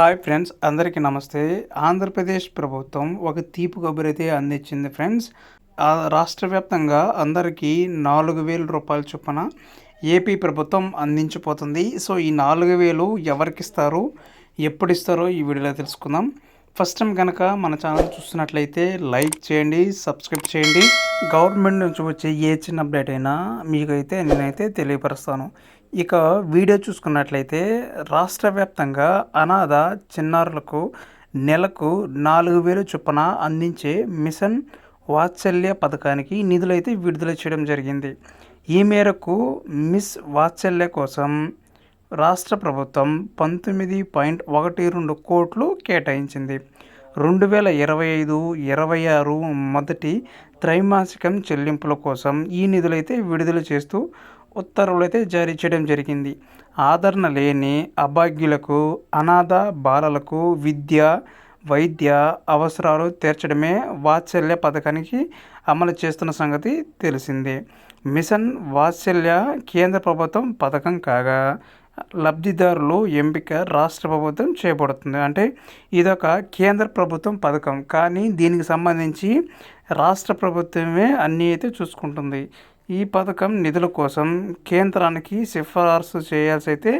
Hi friends అందరికీ నమస్తే. ఆంధ్రప్రదేశ్ ప్రభుత్వం ఒక తీపి కబురు అయితే అందించింది ఫ్రెండ్స్ రాష్ట్ర వ్యాప్తంగా అందరికీ నాలుగు వేల రూపాయల చొప్పున ఏపీ ప్రభుత్వం అందించిపోతుంది. సో ఈ నాలుగు వేలు ఎవరికి ఇస్తారు? ఎప్పుడు ఇస్తారో ఈ వీడియోలో తెలుసుకుందాం. ఫస్ట్ టైం కనుక మన ఛానల్ చూస్తున్నట్లయితే లైక్ చేయండి సబ్స్క్రైబ్ చేయండి. గవర్నమెంట్ నుంచి వచ్చే ఏ చిన్న అప్డేట్ అయినా మీకైతే నేనైతే తెలియపరుస్తాను. ఇక వీడియో చూసుకున్నట్లయితే రాష్ట్ర వ్యాప్తంగా అనాథ చిన్నారులకు నెలకు నాలుగు వేలు చొప్పున అందించే మిషన్ వాత్సల్య పథకానికి నిధులైతే విడుదల చేయడం జరిగింది. ఈ మేరకు మిస్ వాత్సల్య కోసం రాష్ట్ర ప్రభుత్వం పంతొమ్మిది పాయింట్ ఒకటి రెండు కోట్లు కేటాయించింది. రెండు వేల ఇరవై ఐదు ఇరవై ఆరు మొదటి త్రైమాసికం చెల్లింపుల కోసం ఈ నిధులైతే విడుదల చేస్తూ ఉత్తర్వులు అయితే జారీ చేయడం జరిగింది. ఆదరణ లేని అభాగ్యులకు అనాథ బాలలకు విద్య వైద్య అవసరాలు తీర్చడమే వాత్సల్య పథకానికి అమలు చేస్తున్న సంగతి తెలిసిందే. మిషన్ వాత్సల్య కేంద్ర ప్రభుత్వం పథకం కాగా లబ్ధిదారులు ఎంపిక రాష్ట్ర ప్రభుత్వం చేపడుతుంది. అంటే ఇదొక కేంద్ర ప్రభుత్వం పథకం. కానీ దీనికి సంబంధించి రాష్ట్ర ప్రభుత్వమే అన్నీ అయితే చూసుకుంటుంది. ఈ పథకం నిధుల కోసం కేంద్రానికి సిఫారసు చేయాల్సి అయితే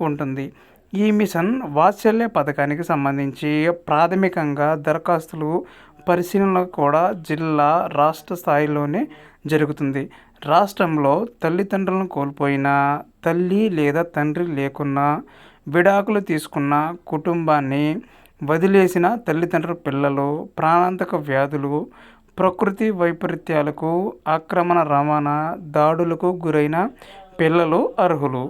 ఉంటుంది. ఈ మిషన్ వాత్సల్య పథకానికి సంబంధించి ప్రాథమికంగా దరఖాస్తులు పరిశీలన కూడా జిల్లా రాష్ట్ర స్థాయిలోనే జరుగుతుంది. రాష్ట్రంలో తల్లిదండ్రులను కోల్పోయిన తల్లి లేదా తండ్రి లేకున్నా విడాకులు తీసుకున్న కుటుంబాన్ని వదిలేసిన తల్లిదండ్రుల పిల్లలు ప్రాణాంతక వ్యాధులు ప్రకృతి వైపరీత్యాలకు ఆక్రమణ రవాణా దాడులకు గురైన పిల్లలు అర్హులు.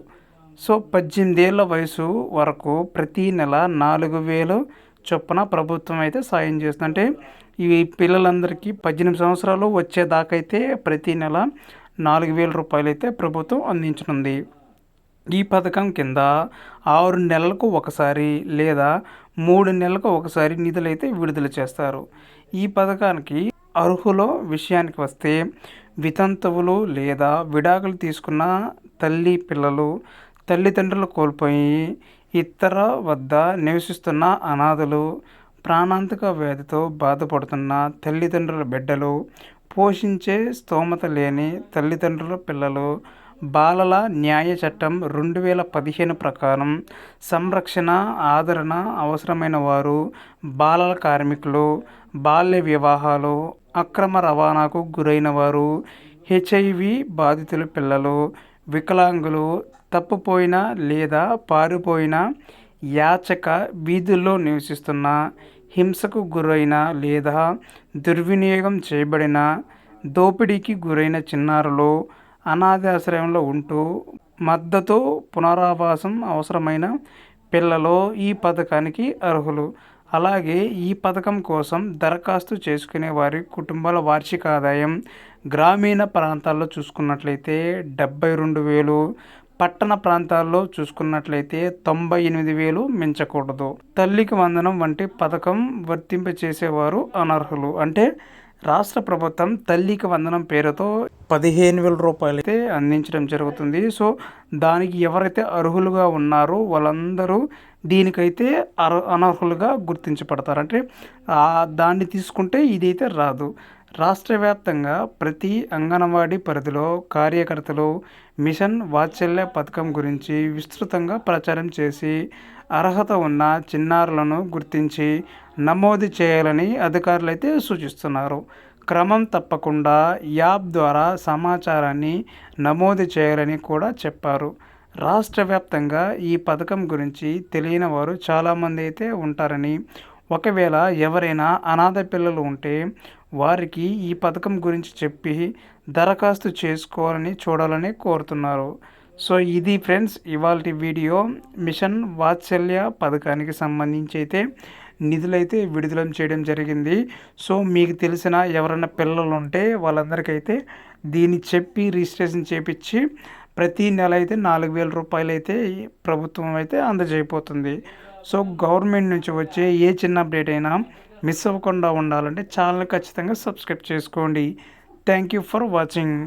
సో పద్దెనిమిదేళ్ళ వయసు వరకు ప్రతీ నెల నాలుగు వేలు చొప్పున ప్రభుత్వం అయితే సాయం చేస్తుంది అంటే ఈ పిల్లలందరికీ పద్దెనిమిది సంవత్సరాలు వచ్చేదాకైతే ప్రతీ నెల నాలుగు వేల రూపాయలు అయితే ప్రభుత్వం అందించనుంది. ఈ పథకం కింద ఆరు నెలలకు ఒకసారి లేదా మూడు నెలలకు ఒకసారి నిధులైతే విడుదల చేస్తారు. ఈ పథకానికి అర్హుల విషయానికి వస్తే వితంతువులు లేదా విడాకులు తీసుకున్న తల్లి పిల్లలు తల్లిదండ్రులు కోల్పోయి ఇతర వద్ద నివసిస్తున్న అనాథలు ప్రాణాంతక వ్యాధితో బాధపడుతున్న తల్లిదండ్రుల బిడ్డలు పోషించే స్తోమత లేని తల్లిదండ్రుల పిల్లలు బాలల న్యాయ చట్టం రెండు వేల పదిహేను ప్రకారం సంరక్షణ ఆదరణ అవసరమైన వారు బాలల కార్మికులు బాల్య వివాహాలు అక్రమ రవాణాకు గురైన వారు హెచ్ఐవి బాధితుల పిల్లలు వికలాంగులు తప్పిపోయిన లేదా పారిపోయిన యాచక వీధుల్లో నివసిస్తున్న హింసకు గురైన లేదా దుర్వినియోగం చేయబడిన దోపిడీకి గురైన చిన్నారులు అనాథాశ్రయంలో ఉంటూ మద్దతు పునరావాసం అవసరమైన పిల్లలు ఈ పథకానికి అర్హులు. అలాగే ఈ పథకం కోసం దరఖాస్తు చేసుకునే వారి కుటుంబాల వార్షిక ఆదాయం గ్రామీణ ప్రాంతాల్లో చూసుకున్నట్లయితే డెబ్బై రెండు వేలు పట్టణ ప్రాంతాల్లో చూసుకున్నట్లయితే తొంభై ఎనిమిది వేలు మించకూడదు. తల్లికి వందనం వంటి పథకం వర్తింపచేసేవారు అనర్హులు. అంటే రాష్ట్ర ప్రభుత్వం తల్లికి వందనం పేరుతో పదిహేను వేల రూపాయలు అయితే అందించడం జరుగుతుంది. సో దానికి ఎవరైతే అర్హులుగా ఉన్నారో వాళ్ళందరూ దీనికైతే అర్ అనర్హులుగా గుర్తించబడతారు. అంటే దాన్ని తీసుకుంటే ఇదైతే రాదు. రాష్ట్ర వ్యాప్తంగా ప్రతి అంగన్వాడీ పరిధిలో కార్యకర్తలు మిషన్ వాత్సల్య పథకం గురించి విస్తృతంగా ప్రచారం చేసి అర్హత ఉన్న చిన్నారులను గుర్తించి నమోదు చేయాలని అధికారులు అయితే సూచిస్తున్నారు. క్రమం తప్పకుండా యాప్ ద్వారా సమాచారాన్ని నమోదు చేయాలని కూడా చెప్పారు. రాష్ట్ర వ్యాప్తంగా ఈ పథకం గురించి తెలియని వారు చాలామంది అయితే ఉంటారని. ఒకవేళ ఎవరైనా అనాథ పిల్లలు ఉంటే వారికి ఈ పథకం గురించి చెప్పి దరఖాస్తు చేసుకోవాలని చూడాలని కోరుతున్నారు. సో ఇది ఫ్రెండ్స్ ఇవాళ వీడియో. మిషన్ వాత్సల్య పథకానికి సంబంధించి అయితే నిధులైతే విడుదల చేయడం జరిగింది. సో మీకు తెలిసిన ఎవరైనా పిల్లలు ఉంటే వాళ్ళందరికైతే దీన్ని చెప్పి రిజిస్ట్రేషన్ చేపించి ప్రతి నెల అయితే నాలుగు వేల రూపాయలు అయితే ప్రభుత్వం అయితే అందజేయబోతుంది. సో గవర్నమెంట్ నుంచి వచ్చే ఏ చిన్న అప్డేట్ అయినా మిస్ అవ్వకుండా ఉండాలంటే ఛానల్ ఖచ్చితంగా సబ్స్క్రైబ్ చేసుకోండి. Thank you for watching.